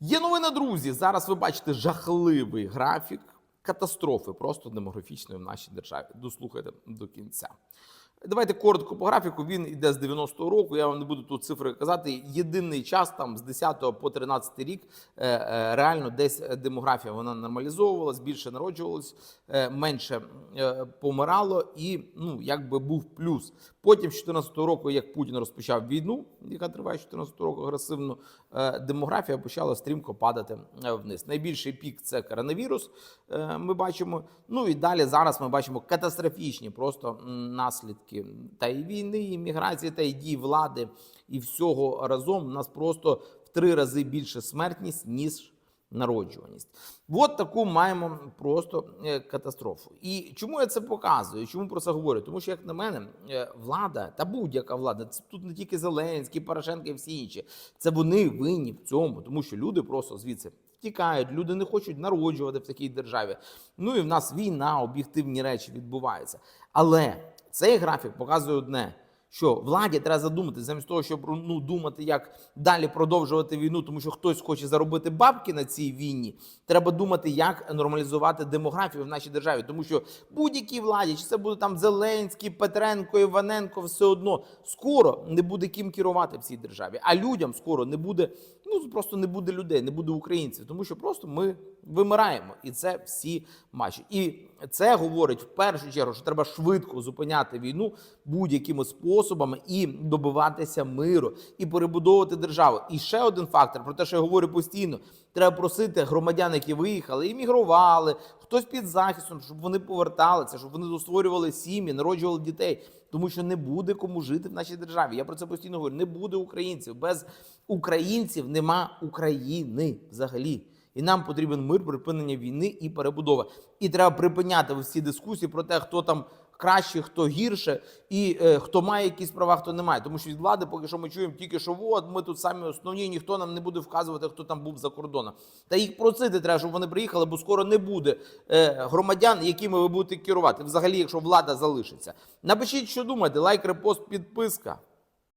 Є новина, друзі. Зараз ви бачите жахливий графік катастрофи просто демографічної в нашій державі. Дослухайте до кінця. Давайте коротко по графіку. Він йде з 90-го року. Я вам не буду тут цифри казати. Єдиний час там з 10 по 13 рік е, е, реально десь демографія вона нормалізовувалась, більше народжувалось, е, менше е, помирало, і ну якби був плюс. Потім, з 14-го року, як Путін розпочав війну, яка триває з 14-го року агресивно, е, демографія почала стрімко падати е, вниз. Найбільший пік це коронавірус. е, Ми бачимо. Ну і далі зараз ми бачимо катастрофічні просто м, наслідки та й війни, і міграції, та й дій влади, і всього разом у нас просто в три рази більше смертність ніж народжуваність. От таку маємо просто е, катастрофу. І чому я це показую? Чому про це говорю? Тому що, як на мене, е, влада та будь-яка влада, це тут не тільки Зеленський, Порошенко і всі інші. Це вони винні в цьому, тому що люди просто звідси втікають, люди не хочуть народжувати в такій державі. Ну і в нас війна, об'єктивні речі відбуваються. Але цей графік показує одне. Що владі треба задумати, замість того, щоб ну, думати, як далі продовжувати війну, тому що хтось хоче заробити бабки на цій війні. Треба думати, як нормалізувати демографію в нашій державі. Тому що будь-якій владі, чи це буде там Зеленський, Петренко, Іваненко, все одно скоро не буде ким керувати в цій державі. А людям скоро не буде, ну просто не буде людей, не буде українців, тому що просто ми вимираємо, і це всі бачать. І це говорить в першу чергу, що треба швидко зупиняти війну будь-якими способами і добиватися миру, і перебудовувати державу. І ще один фактор, про те, що я говорю постійно, треба просити громадян, які виїхали, іммігрували, хтось під захистом, щоб вони поверталися, щоб вони створювали сім'ї, народжували дітей. Тому що не буде кому жити в нашій державі. Я про це постійно говорю. Не буде українців. Без українців нема України взагалі. І нам потрібен мир, припинення війни і перебудова. І треба припиняти всі дискусії про те, хто там краще, хто гірше, і е, хто має якісь права, хто не має. Тому що від влади поки що ми чуємо тільки, що от ми тут самі основні, ніхто нам не буде вказувати, хто там був за кордоном. Та їх просити треба, щоб вони приїхали, бо скоро не буде е, громадян, якими ви будете керувати. Взагалі, якщо влада залишиться. Напишіть, що думаєте, лайк, репост, підписка.